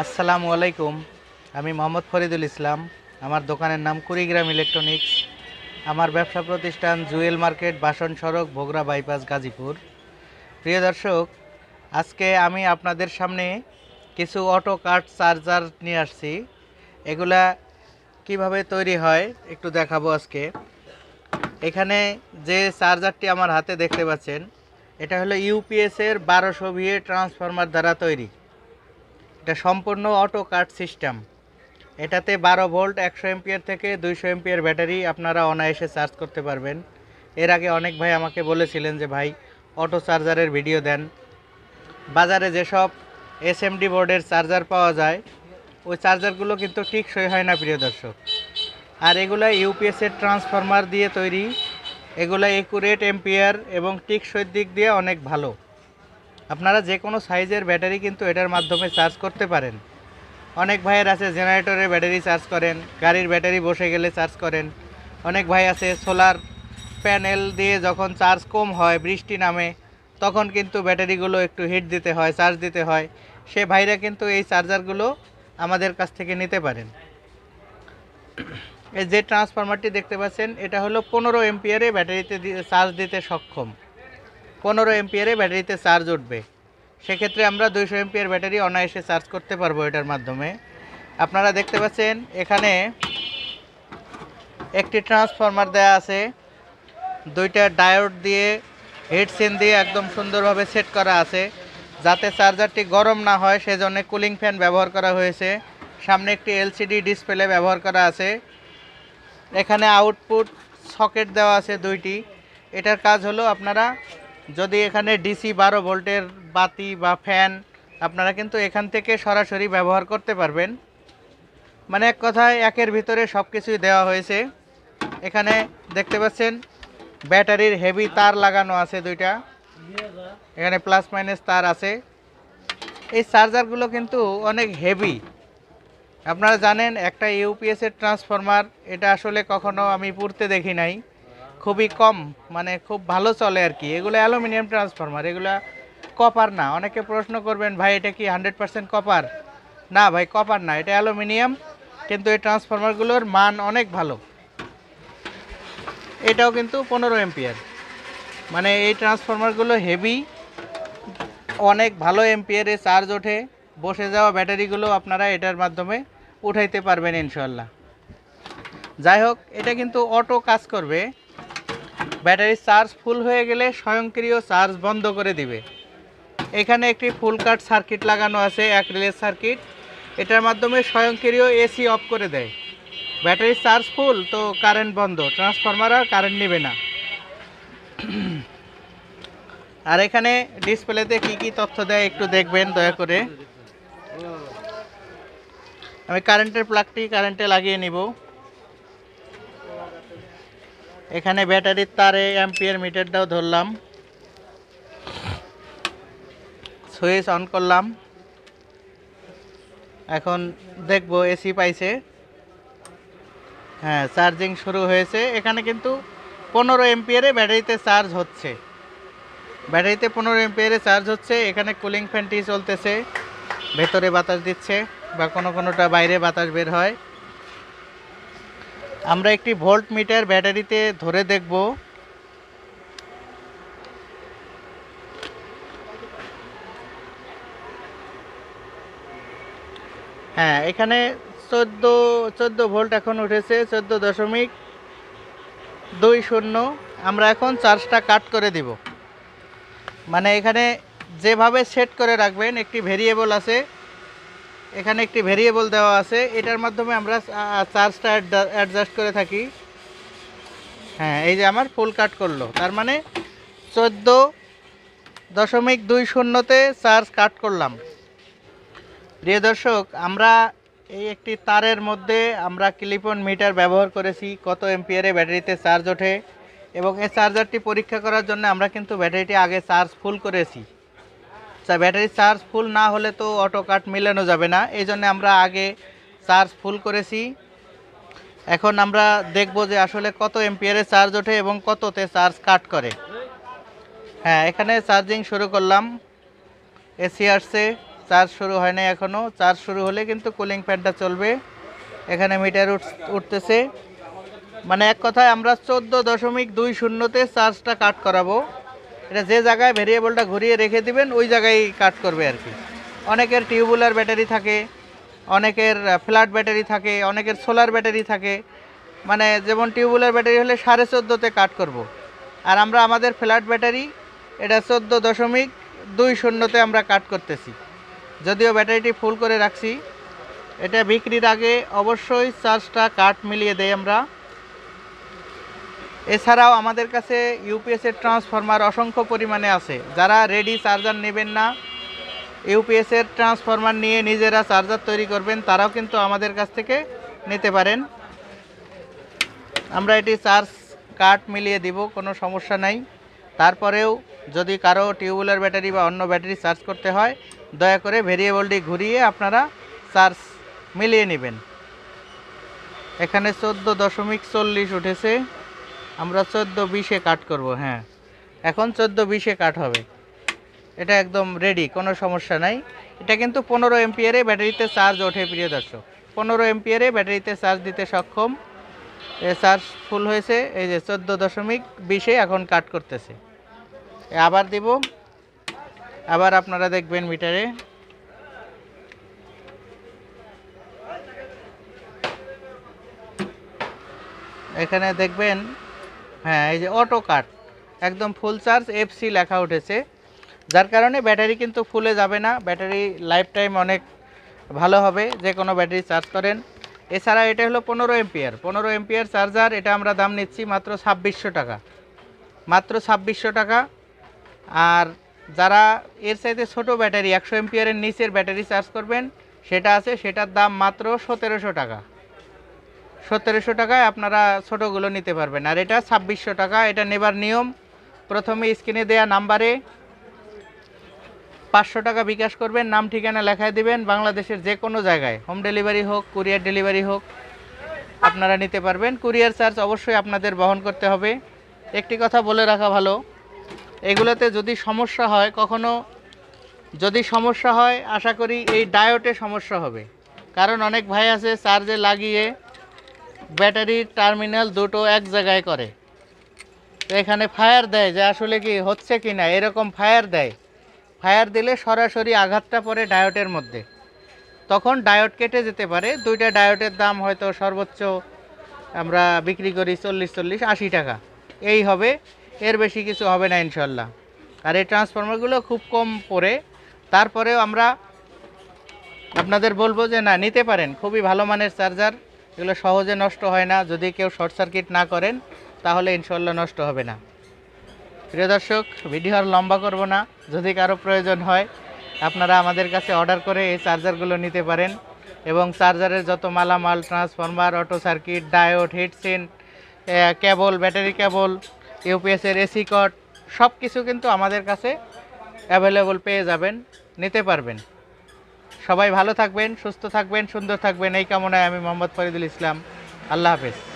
আসসালামু আলাইকুম। আমি মোহাম্মদ ফরিদুল ইসলাম। আমার দোকানের নাম কুড়িগ্রাম ইলেকট্রনিক্স। আমার ব্যবসা প্রতিষ্ঠান জুয়েল মার্কেট, বাসন সড়ক, ভোগরা বাইপাস, গাজীপুর। প্রিয় দর্শক, আজকে আমি আপনাদের সামনে কিছু অটো কাট চার্জার নিয়ে আসছি। এগুলা কীভাবে তৈরি হয় একটু দেখাবো আজকে। এখানে যে চার্জারটি আমার হাতে দেখতে পাচ্ছেন, এটা হলো ইউপিএসের বারোশো ভিএ ট্রান্সফরমার দ্বারা তৈরি। এটা সম্পূর্ণ অটো কাট সিস্টেম এটাতে বারো ভোল্ট একশো এমপিয়ার থেকে দুইশো এমপিয়ার ব্যাটারি আপনারা অনায়াসে চার্জ করতে পারবেন। এর আগে অনেক ভাই আমাকে বলেছিলেন যে, ভাই অটো চার্জারের ভিডিও দেন। বাজারে যেসব এসএমডি বোর্ডের চার্জার পাওয়া যায়, ওই চার্জারগুলো কিন্তু টিকসই হয় না, প্রিয় দর্শক। আর এগুলা ইউপিএসের ট্রান্সফরমার দিয়ে তৈরি। এগুলা একুরেট এম্পিয়ার এবং টিকসইর দিক দিয়ে অনেক ভালো। আপনারা যে কোনো সাইজের ব্যাটারি কিন্তু এটার মাধ্যমে চার্জ করতে পারেন। অনেক ভাইয়ের আছে, জেনারেটরের ব্যাটারি চার্জ করেন, গাড়ির ব্যাটারি বসে গেলে চার্জ করেন। অনেক ভাই আছে, সোলার প্যানেল দিয়ে যখন চার্জ কম হয়, বৃষ্টি নামে, তখন কিন্তু ব্যাটারিগুলো একটু হিট দিতে হয়, চার্জ দিতে হয়। সে ভাইরা কিন্তু এই চার্জারগুলো আমাদের কাছ থেকে নিতে পারেন। এই যে ট্রান্সফরমারটি দেখতে পাচ্ছেন, এটা হলো পনেরো এমপিয়ারে ব্যাটারিতে চার্জ দিতে সক্ষম। পনেরো এমপিয়ারে ব্যাটারিতে চার্জ উঠবে। সেক্ষেত্রে আমরা দুইশো এমপিয়ার ব্যাটারি অনায়াসে চার্জ করতে পারব এটার মাধ্যমে। আপনারা দেখতে পাচ্ছেন, এখানে একটি ট্রান্সফরমার দেওয়া আছে। দুইটা ডায়োড দিয়ে হেডসেন দিয়ে একদম সুন্দরভাবে সেট করা আছে। যাতে চার্জারটি গরম না হয়, সেজন্য কুলিং ফ্যান ব্যবহার করা হয়েছে। সামনে একটি এলসিডি ডিসপ্লে ব্যবহার করা আছে। এখানে আউটপুট সকেট দেওয়া আছে দুইটি। এটার কাজ হলো আপনারা যদি এখানে ডিসি বারো ভোল্টের বাতি বা ফ্যান, আপনারা কিন্তু এখান থেকে সরাসরি ব্যবহার করতে পারবেন। মানে এক কথায় একের ভিতরে সব কিছুই দেওয়া হয়েছে। এখানে দেখতে পাচ্ছেন, ব্যাটারির হেভি তার লাগানো আছে দুইটা। এখানে প্লাস মাইনাস তার আছে। এই চার্জারগুলো কিন্তু অনেক হেভি। আপনারা জানেন, একটা ইউপিএসের ট্রান্সফরমার, এটা আসলে কখনো আমি পুড়তে দেখি নাই। খুবই কম মানে খুব ভালো চলে আর কি। এগুলো অ্যালুমিনিয়াম ট্রান্সফরমার, এগুলো কপার না। অনেকে প্রশ্ন করবেন, ভাই, এটা কি হান্ড্রেড পার্সেন্ট কপার? না ভাই, কপার না, এটা অ্যালুমিনিয়াম, কিন্তু এই ট্রান্সফরমারগুলোর মান অনেক ভালো। এটাও কিন্তু পনেরো এমপিয়ার মানে এই ট্রান্সফরমারগুলো হেভি, অনেক ভালো এমপিয়ারে চার্জ ওঠে, বসে যাওয়া ব্যাটারিগুলো আপনারা এটার মাধ্যমে উঠাইতে পারবেন ইনশাল্লাহ যাই হোক, এটা কিন্তু অটো কাজ করবে ব্যাটারির চার্জ ফুল হয়ে গেলে স্বয়ংক্রিয় চার্জ বন্ধ করে দিবে। এখানে একটি ফুল কাট সার্কিট লাগানো আছে, এক রিলের সার্কিট। এটার মাধ্যমে স্বয়ংক্রিয় এসি অফ করে দেয়। ব্যাটারির চার্জ ফুল, তো কারেন্ট বন্ধ। ট্রান্সফরমার আর কারেন্ট নেবে না। আর এখানে ডিসপ্লেতে কি কি তথ্য দেয় একটু দেখবেন, দয়া করে। আমি কারেন্টের প্লাগটি কারেন্টে লাগিয়ে নিব। এখানে ব্যাটারির তারে অ্যাম্পিয়ার মিটারটাও ধরলাম। সুইচ অন করলাম। এখন দেখব এসি পাইছে। হ্যাঁ চার্জিং শুরু হয়েছে। এখানে কিন্তু পনেরো এমপিয়ারে ব্যাটারিতে চার্জ হচ্ছে। ব্যাটারিতে পনেরো এমপিয়ারে চার্জ হচ্ছে। এখানে কুলিং ফ্যানটি চলতেছে। ভেতরে বাতাস দিচ্ছে বা কোনো কোনোটা বাইরে বাতাস বের হয়। আমরা একটি ভোল্ট মিটার ব্যাটারিতে ধরে দেখব। হ্যাঁ এখানে চোদ্দ চোদ্দ ভোল্ট এখন উঠেছে, চোদ্দ দশমিক দুই শূন্য। আমরা এখন চার্জটা কাট করে দিব। মানে এখানে যেভাবে সেট করে রাখবেন, একটি ভেরিয়েবল আছে। এখানে একটি ভেরিয়েবল দেওয়া আছে। এটার মাধ্যমে আমরা চার্জটা অ্যাডজাস্ট করে থাকি। হ্যাঁ এই যে আমার ফুল কাট করল। তার মানে চোদ্দ দশমিক দুই শূন্যতে চার্জ কাট করলাম। প্রিয় দর্শক, আমরা এই একটি তারের মধ্যে আমরা ক্লিপন মিটার ব্যবহার করেছি, কত এমপিয়ারে ব্যাটারিতে চার্জ ওঠে। এবং এই চার্জারটি পরীক্ষা করার জন্য আমরা কিন্তু ব্যাটারিটি আগে চার্জ ফুল করেছি। তা ব্যাটারি চার্জ ফুল না হলে তো অটো কাট মিলানো যাবে না। এই জন্য আমরা আগে চার্জ ফুল করেছি। এখন আমরা দেখব যে আসলে কত এমপিয়ারে চার্জ ওঠে এবং কততে চার্জ কাট করে। হ্যাঁ এখানে চার্জিং শুরু করলাম। এসি আসছে, চার্জ শুরু হয় না এখনও চার্জ শুরু হলে কিন্তু কুলিং ফ্যানটা চলবে। এখানে মিটার উঠতেছে। মানে এক কথায় আমরা চোদ্দ দশমিক দুই শূন্যতে চার্জটা কাট করাবো। এটা যে জায়গায় ভেরিয়েবলটা ঘুরিয়ে রেখে দিবেন, ওই জায়গায় কাট করবে আর কি। অনেকের টিউবুলার ব্যাটারি থাকে, অনেকের ফ্ল্যাট ব্যাটারি থাকে, অনেকের সোলার ব্যাটারি থাকে। মানে যেমন টিউবুলার ব্যাটারি হলে সাড়ে চোদ্দোতে কাট করব। আর আমরা আমাদের ফ্ল্যাট ব্যাটারি এটা চোদ্দ দশমিক দুই শূন্যতে আমরা কাট করতেছি। যদিও ব্যাটারিটি ফুল করে রাখছি, এটা বিক্রির আগে অবশ্যই চার্জটা কাট মিলিয়ে দেই আমরা। এছাড়াও আমাদের কাছে ইউপিএসের ট্রান্সফরমার অসংখ্য পরিমাণে আছে। যারা রেডি চার্জার নেবেন না ইউপিএসের ট্রান্সফরমার নিয়ে নিজেরা চার্জার তৈরি করবেন, তারাও কিন্তু আমাদের কাছ থেকে নিতে পারেন। আমরা এটি চার্জ কাট মিলিয়ে দিব, কোনো সমস্যা নাই। তারপরেও যদি কারও টিউবুলার ব্যাটারি বা অন্য ব্যাটারি চার্জ করতে হয়, দয়া করে ভেরিয়েবলটি ঘুরিয়ে আপনারা চার্জ মিলিয়ে নেবেন। এখানে চোদ্দ দশমিক চল্লিশ উঠেছে। আমরা চোদ্দ বিশে কাট করব হ্যাঁ। এখন চোদ্দ বিশে কাট হবে। এটা একদম রেডি কোনো সমস্যা নাই। এটা কিন্তু পনেরো এমপিয়ারে ব্যাটারিতে চার্জ ওঠে, প্রিয় দর্শক। পনেরো এমপিয়ারে ব্যাটারিতে চার্জ দিতে সক্ষম। এ চার্জ ফুল হয়েছে, এই যে চোদ্দ দশমিক বিশে এখন কাট করতেছে। আবার দিব। আবার আপনারা দেখবেন মিটারে এখানে দেখবেন হ্যাঁ এই যে অটো কাট একদম ফুল চার্জ এফসি লেখা উঠেছে। যার কারণে ব্যাটারি কিন্তু ফুলে যাবে না, ব্যাটারি লাইফ টাইম অনেক ভালো হবে, যে কোনো ব্যাটারি চার্জ করেন। এছাড়া এটা হলো পনেরো এমপিয়ার পনেরো এমপিয়ার চার্জার এটা আমরা দাম নিচ্ছি মাত্র ছাব্বিশশো টাকা। মাত্র ছাব্বিশশো টাকা। আর যারা এর চাইতে ছোট ব্যাটারি, একশো এমপিয়ারের নিচের ব্যাটারি চার্জ করবেন, সেটা আছে, সেটার দাম মাত্র সতেরোশো টাকা। সতেরোশো টাকায় আপনারা ছোটোগুলো নিতে পারবেন। আর এটা ছাব্বিশশো টাকা, এটা নেবার নিয়ম। প্রথমে স্ক্রিনে দেওয়া নাম্বারে পাঁচশো টাকা বিকাশ করবেন, নাম, ঠিকানা লেখায় দিবেন। বাংলাদেশের যে কোনো জায়গায় হোম ডেলিভারি হোক কুরিয়ার ডেলিভারি হোক, আপনারা নিতে পারবেন। কুরিয়ার চার্জ অবশ্যই আপনাদের বহন করতে হবে। একটি কথা বলে রাখা ভালো, এগুলোতে যদি সমস্যা হয়, কখনো যদি সমস্যা হয়, আশা করি এই ডায়োটে সমস্যা হবে। কারণ অনেক ভাই আছে চার্জে লাগিয়ে ব্যাটারির টার্মিনাল দুটো এক জায়গায় করে। তো এখানে ফায়ার দেয় যে আসলে কি, হচ্ছে কি না, এরকম ফায়ার দেয়। ফায়ার দিলে সরাসরি আঘাতটা পড়ে ডায়োটের মধ্যে। তখন ডায়োট কেটে যেতে পারে, দুইটা ডায়োটের দাম হয়তো সর্বোচ্চ আমরা বিক্রি করি চল্লিশ চল্লিশ, আশি টাকা। এই হবে, এর বেশি কিছু হবে না ইনশাল্লাহ আর এই ট্রান্সফর্মারগুলো খুব কম পড়ে। তারপরেও আমরা আপনাদের বলব যে না, নিতে পারেন। খুবই ভালো মানের চার্জার এগুলো সহজে নষ্ট হয় না। যদি কেউ শর্ট সার্কিট না করেন, তাহলে ইনশাল্লাহ নষ্ট হবে না। প্রিয় দর্শক, ভিডিও আর লম্বা করব না। যদি কারও প্রয়োজন হয়, আপনারা আমাদের কাছে অর্ডার করে এই চার্জারগুলো নিতে পারেন এবং চার্জারের যত মালামাল, transformer, auto circuit, diode heatsink cable, battery cable, ইউপিএসের AC কট সব কিছু কিন্তু আমাদের কাছে অ্যাভেলেবল পেয়ে যাবেন, নিতে পারবেন। সবাই ভালো থাকবেন, সুস্থ থাকবেন, সুন্দর থাকবেন। এই কামনায় আমি মোহাম্মদ ফরিদুল ইসলাম। আল্লাহ হাফেজ।